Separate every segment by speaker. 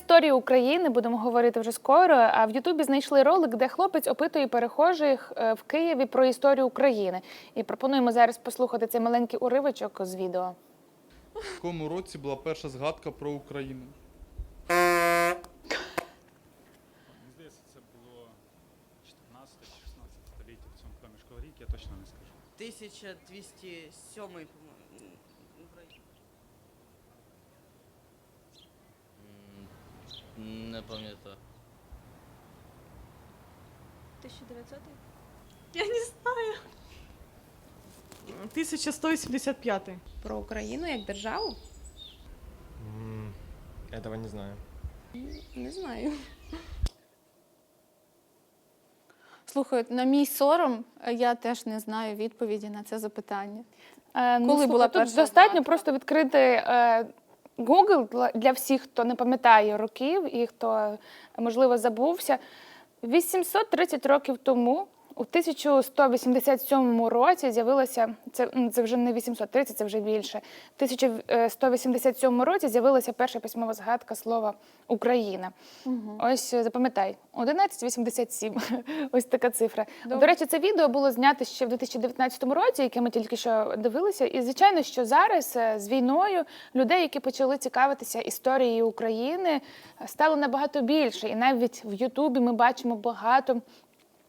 Speaker 1: історію України будемо говорити вже скоро. А в Ютубі знайшли ролик, де хлопець опитує перехожих е, в Києві про історію України. І пропонуємо зараз послухати цей маленький уривочок з відео.
Speaker 2: В якому році була перша згадка про Україну?
Speaker 3: Мені здається, це було 14 чи 16 століття в цьому проміжку рік, я точно не скажу.
Speaker 4: 1207, по-моєму. Україна.
Speaker 5: М, Не пам'ятаю.
Speaker 6: 1900?
Speaker 7: Я не знаю. 1185.
Speaker 6: Про Україну як державу?
Speaker 8: М, Этого не знаю.
Speaker 6: Не знаю.
Speaker 9: Слухай, на мій сором, е, я теж не знаю відповіді на це запитання.
Speaker 1: Е, ну,
Speaker 9: Коли
Speaker 1: слухай,
Speaker 9: була
Speaker 1: тут
Speaker 9: перша
Speaker 1: достатньо просто відкрити е, Google для- всіх, хто не пам'ятає років і хто, можливо, забувся. 830 років тому, у 1187 році, з'явилося це, це вже не 830, це вже більше. В 1187 році з'явилася перша письмова згадка слова Україна. Ось е, запам'ятай, 1187. Ось така цифра. До речі, це відео було знято ще в 2019 році, яке ми тільки що дивилися. І звичайно, що зараз е, з війною людей, які почали цікавитися історією України, стало набагато більше. І навіть в Ютубі ми бачимо багато.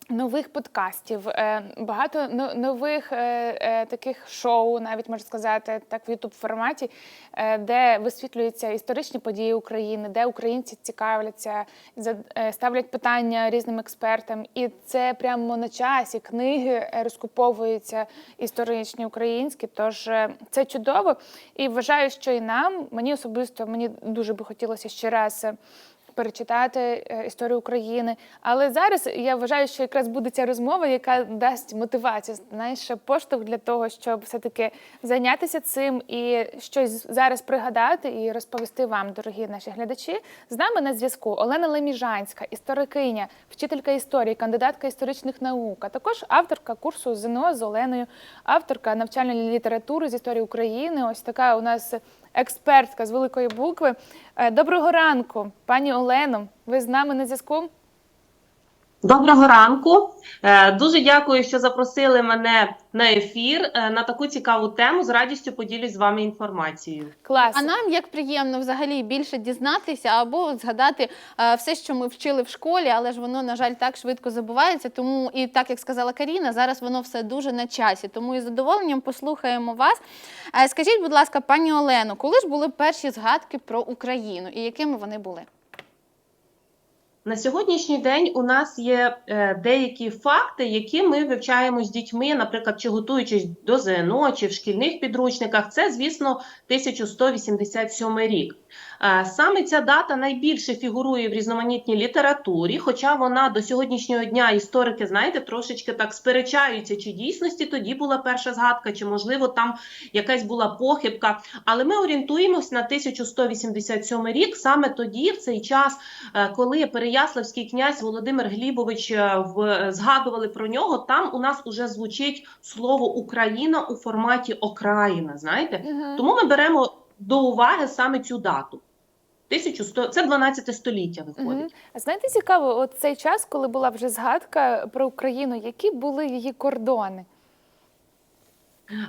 Speaker 1: Нових подкастів, е, багато нових е, е, таких шоу, навіть можна сказати, так в Ютуб форматі, де висвітлюються історичні події України, де українці цікавляться, ставлять питання різним експертам. І це прямо на часі. Книги розкуповуються історичні українські. Тож це чудово. І вважаю, що і нам, мені особисто, мені дуже би хотілося ще раз. Перечитати е, історію України. Але зараз я вважаю, що якраз буде ця розмова, яка дасть мотивацію, знаєш, поштовх для того, щоб все-таки зайнятися цим і щось зараз пригадати і розповісти вам, дорогі наші глядачі. З нами на зв'язку Олена Леміжанська, історикиня, вчителька історії, кандидатка історичних наук, а також авторка курсу ЗНО з Оленою, авторка навчальної літератури з історії України. Ось така у нас експертка з великої букви. Е, Доброго ранку, пані Олено. Ви з нами на зв'язку?
Speaker 10: Доброго ранку. Е, Дуже дякую, що запросили мене на ефір е, на таку цікаву тему. З радістю поділюсь з вами інформацією.
Speaker 1: Клас.
Speaker 9: А нам як приємно взагалі більше дізнатися або згадати е, все, що ми вчили в школі, але ж воно, на жаль, так швидко забувається. Тому і так як сказала Каріна, зараз воно все дуже на часі. Тому із задоволенням послухаємо вас. Скажіть, будь ласка, пані Олено, коли ж були перші згадки про Україну і якими вони були?
Speaker 10: На сьогоднішній день у нас є е, деякі факти, які ми вивчаємо з дітьми, наприклад, чи готуючись до ЗНО, чи в шкільних підручниках. Це, звісно, 1187 рік. Е, Саме ця дата найбільше фігурує в різноманітній літературі, хоча вона до сьогоднішнього дня історики, знаєте, трошечки так сперечаються, чи дійсності тоді була перша згадка, чи можливо там якась була похибка. Але ми орієнтуємось на 1187 рік, саме тоді, в цей час, е, коли Переяславський князь Володимир Глібович е, в згадували про нього, там у нас уже звучить слово Україна у форматі окраїна. Знаєте, тому ми беремо до уваги саме цю дату. 1100, це 12 століття виходить.
Speaker 1: Угу. А знаєте, цікаво, от цей час, коли була вже згадка про Україну, які були її кордони?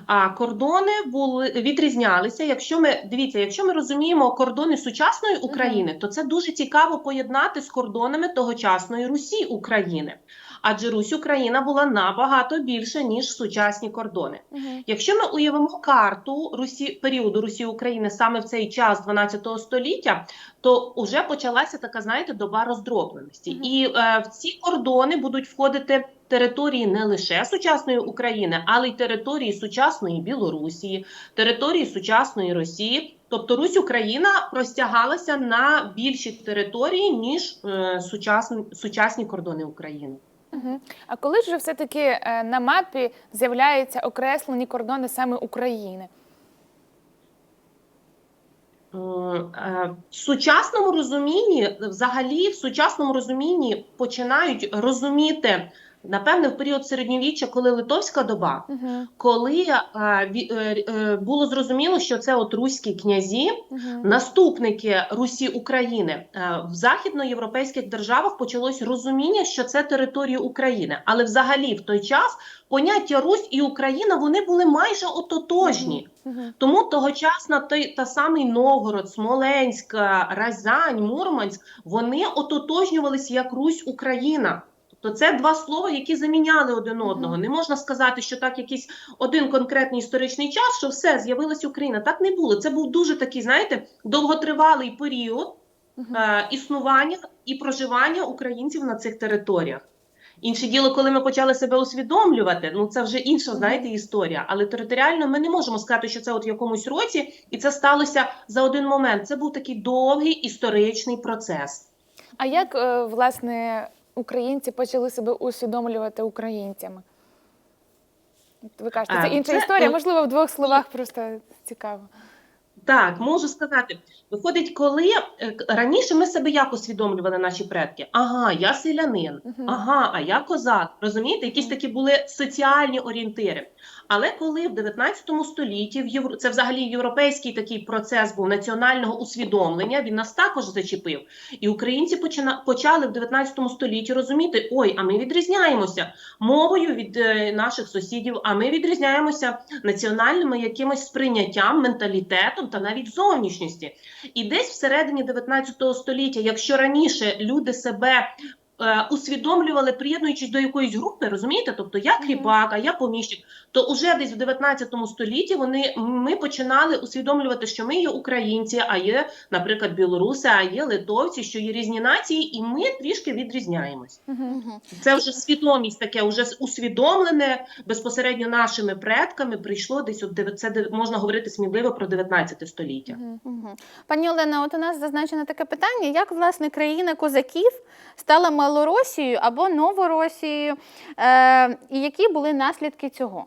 Speaker 10: А кордони були відрізнялися. Якщо ми дивіться, якщо ми розуміємо кордони сучасної України, то це дуже цікаво поєднати з кордонами тогочасної Русі України. Адже Русь Україна була набагато більше ніж сучасні кордони. Якщо ми уявимо карту Русі періоду Русі України саме в цей час 12 століття, то вже почалася така, знаєте, доба роздробленості.
Speaker 1: Мгм.
Speaker 10: І е, в ці кордони будуть входити території не лише сучасної України, але й території сучасної Білорусі, території сучасної Росії. Тобто Русь Україна простягалася на більші території, ніж е, сучасні, сучасні кордони України.
Speaker 1: Мгм. А коли ж вже все-таки е, на мапі з'являються окреслені кордони саме України?
Speaker 10: Е, В сучасному розумінні, взагалі, в сучасному розумінні починають розуміти напевне, в період середньовіччя, коли Литовська доба,
Speaker 1: Угу.
Speaker 10: коли е, ві- е, е, було зрозуміло, що це от руські князі,
Speaker 1: Угу.
Speaker 10: наступники Русі України е, в західноєвропейських державах почалось розуміння, що це територія України. Але взагалі в той час поняття Русь і Україна вони були майже ототожні.
Speaker 1: Угу.
Speaker 10: Тому тогочасно той та самий Новгород, Смоленськ, е, Рязань, Мурманськ вони ототожнювалися як Русь Україна. Тобто це два слова, які заміняли один одного. Не можна сказати, що так якийсь один конкретний історичний час, що все з'явилася Україна. Так не було. Це був дуже такий, знаєте, довготривалий період е, існування і проживання українців на цих територіях. Інше діло, коли ми почали себе усвідомлювати, ну це вже інша, знаєте, історія. Але територіально ми не можемо сказати, що це от в якомусь році, і це сталося за один момент. Це був такий довгий історичний процес.
Speaker 1: А як е, власне українці почали себе усвідомлювати українцями? Ви кажете, це інша історія. Можливо, в двох словах просто цікаво.
Speaker 10: Так, можу сказати. Виходить, коли е, раніше ми себе як усвідомлювали наші предки? Ага, я селянин, ага, а я козак. Розумієте, якісь такі були соціальні орієнтири. Але коли в 19 столітті в Євро... це взагалі європейський такий процес був національного усвідомлення, він нас також зачепив. І українці почина... почали в 19 столітті розуміти: ой, а ми відрізняємося мовою від е, наших сусідів, а ми відрізняємося національним якимось сприйняттям, менталітетом та навіть зовнішністі. І десь всередині 19 століття, якщо раніше люди себе е, усвідомлювали, приєднуючись до якоїсь групи, розумієте? Тобто я кріпак, а я поміщик, то уже десь в 19 столітті вони ми починали усвідомлювати, що ми є українці, а є, наприклад, білоруси, а є литовці, що є різні нації, і ми трішки відрізняємось. Це вже свідомість таке, вже усвідомлене безпосередньо нашими предками. Прийшло десь от це можна говорити сміливо про 19 століття.
Speaker 9: Пані Олена, от у нас зазначено таке питання: як власне країна козаків стала Малоросією або Новоросією, е, і які були наслідки цього?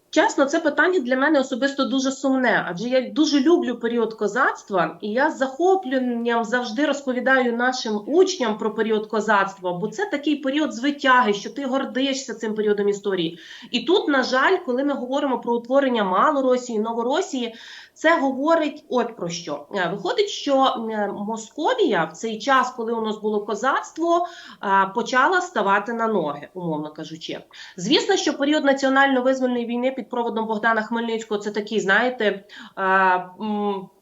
Speaker 10: Чесно, це питання для мене особисто дуже сумне, адже я дуже люблю період козацтва, і я з захопленням завжди розповідаю нашим учням про період козацтва, бо це такий період звитяги, що ти гордишся цим періодом історії. І тут, на жаль, коли ми говоримо про утворення Малоросії, Новоросії, це говорить от про що. Е, Виходить, що е, Московія в цей час, коли у нас було козацтво, е, почала ставати на ноги, умовно кажучи. Звісно, що період національно-визвольної війни під проводом Богдана Хмельницького це такий, знаєте,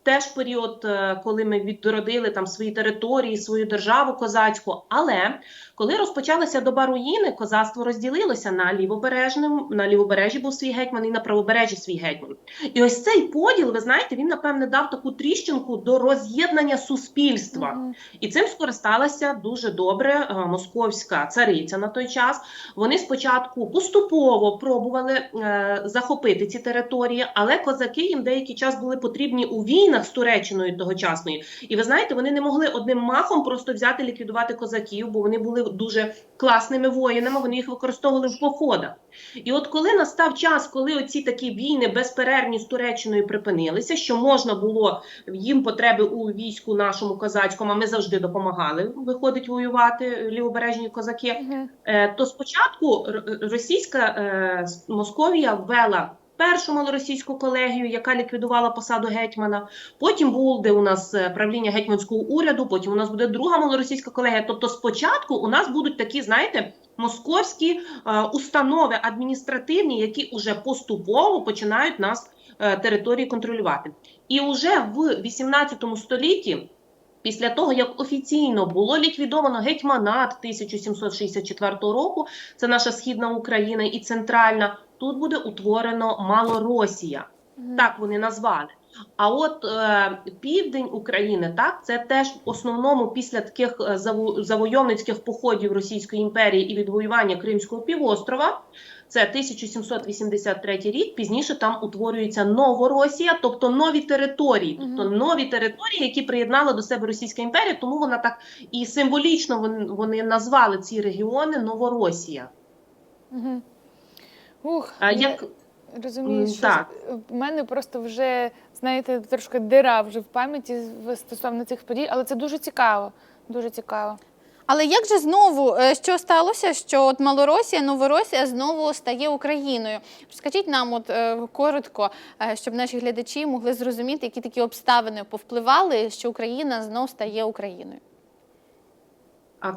Speaker 10: теж період, е, коли ми відродили там свої території, свою державу козацьку. Але коли розпочалася доба руїни, козацтво розділилося на лівобережним, на лівобережжі був свій гетьман і на правобережжі свій гетьман. І ось цей поділ, ви знаєте, він напевне дав таку тріщинку до роз'єднання суспільства.
Speaker 1: Мгм.
Speaker 10: І цим скористалася дуже добре е, московська цариця на той час. Вони спочатку поступово пробували е, захопити ці території, але козаки їм деякий час були потрібні у війнах з Туреччиною тогочасною. І ви знаєте, вони не могли одним махом просто взяти ліквідувати козаків, бо вони були дуже класними воїнами. Вони їх використовували в походах. І от коли настав час, коли оці такі війни безперервні з Туреччиною припинилися, що можна було їм потреби у війську нашому козацькому, а ми завжди допомагали виходить воювати лівобережні козаки. Е, то спочатку російська е, Московія ввела першу малоросійську колегію, яка ліквідувала посаду гетьмана. Потім буде у нас е, правління гетьманського уряду. Потім у нас буде друга малоросійська колегія. Тобто, спочатку у нас будуть такі, знаєте. Московські е, установи адміністративні, які вже поступово починають нас е, території контролювати. І вже в 18 столітті Після того, як офіційно було ліквідовано гетьманат 1764 року, це наша східна Україна і центральна, тут буде утворено Малоросія. Так вони назвали. А от е, південь України, так, це теж в основному після таких е, заво- завойовницьких походів Російської імперії і відвоювання Кримського півострова. Це 1783 рік. Пізніше там утворюється Новоросія, тобто нові території, тобто нові території, які приєднала до себе Російська імперія. Тому вона так і символічно вони, вони назвали ці регіони Новоросія.
Speaker 1: Ух,
Speaker 10: А
Speaker 1: я
Speaker 10: як
Speaker 1: розумію, що
Speaker 10: так.
Speaker 1: в мене просто вже, знаєте, трошки дира вже в пам'яті стосовно цих подій, але це дуже цікаво. Дуже цікаво.
Speaker 9: Але як же знову е, що сталося, що от Малоросія, Новоросія знову стає Україною? Скажіть нам, от е, коротко, е, щоб наші глядачі могли зрозуміти, які такі обставини повпливали, що Україна знов стає Україною.
Speaker 10: А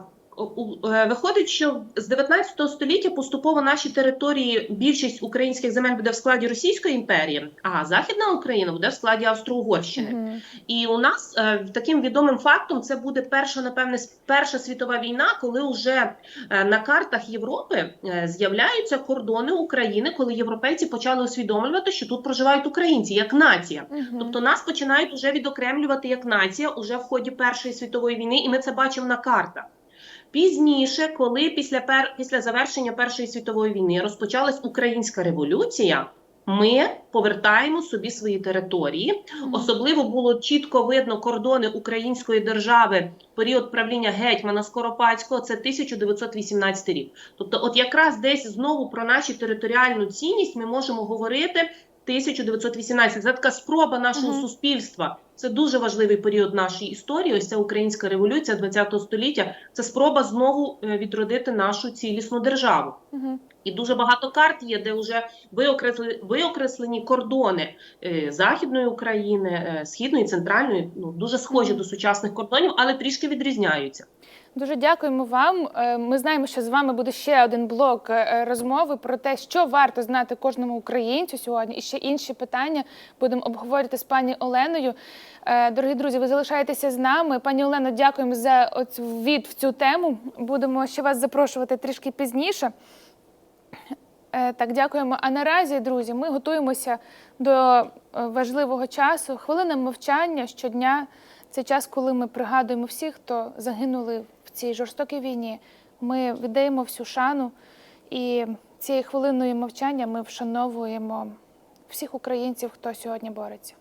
Speaker 10: Виходить, що з 19 століття поступово наші території, більшість українських земель буде в складі Російської імперії, а Західна Україна буде в складі Австро-Угорщини.
Speaker 1: Мгм.
Speaker 10: І у нас е, таким відомим фактом це буде перша, напевне, перша світова війна, коли вже е, на картах Європи е, з'являються кордони України, коли європейці почали усвідомлювати, що тут проживають українці як нація.
Speaker 1: Мгм.
Speaker 10: Тобто нас починають уже відокремлювати як нація уже в ході Першої світової війни, і ми це бачимо на картах. Пізніше, коли після пер... після завершення Першої світової війни розпочалась українська революція, ми повертаємо собі свої території. Особливо було чітко видно кордони української держави в період правління гетьмана Скоропадського. Це 1918 рік. Тобто, от якраз десь знову про нашу територіальну цінність ми можемо говорити 1918. Це така спроба нашого
Speaker 1: Мгм.
Speaker 10: суспільства. Це дуже важливий період нашої історії. Ось ця українська революція ХХ століття. Це спроба знову е, відродити нашу цілісну державу.
Speaker 1: Мгм.
Speaker 10: І дуже багато карт є, де вже виокреслені, виокреслені кордони е, Західної України, е, Східної, Центральної, ну дуже схожі
Speaker 1: Мгм.
Speaker 10: до сучасних кордонів, але трішки відрізняються.
Speaker 1: Дуже дякуємо вам. Е, Ми знаємо, що з вами буде ще один блок е, розмови про те, що варто знати кожному українцю сьогодні, і ще інші питання будемо обговорювати з пані Оленою. Е, Дорогі друзі, ви залишаєтеся з нами. Пані Олено, дякуємо за оцю від в цю тему. Будемо ще вас запрошувати трішки пізніше. Е, Так, дякуємо. А наразі, друзі, ми готуємося до е, важливого часу. Хвилина мовчання щодня. Це час, коли ми пригадуємо всіх, хто загинули цій жорстокій війні. Ми віддаємо всю шану, і цією хвилиною мовчання ми вшановуємо всіх українців, хто сьогодні бореться.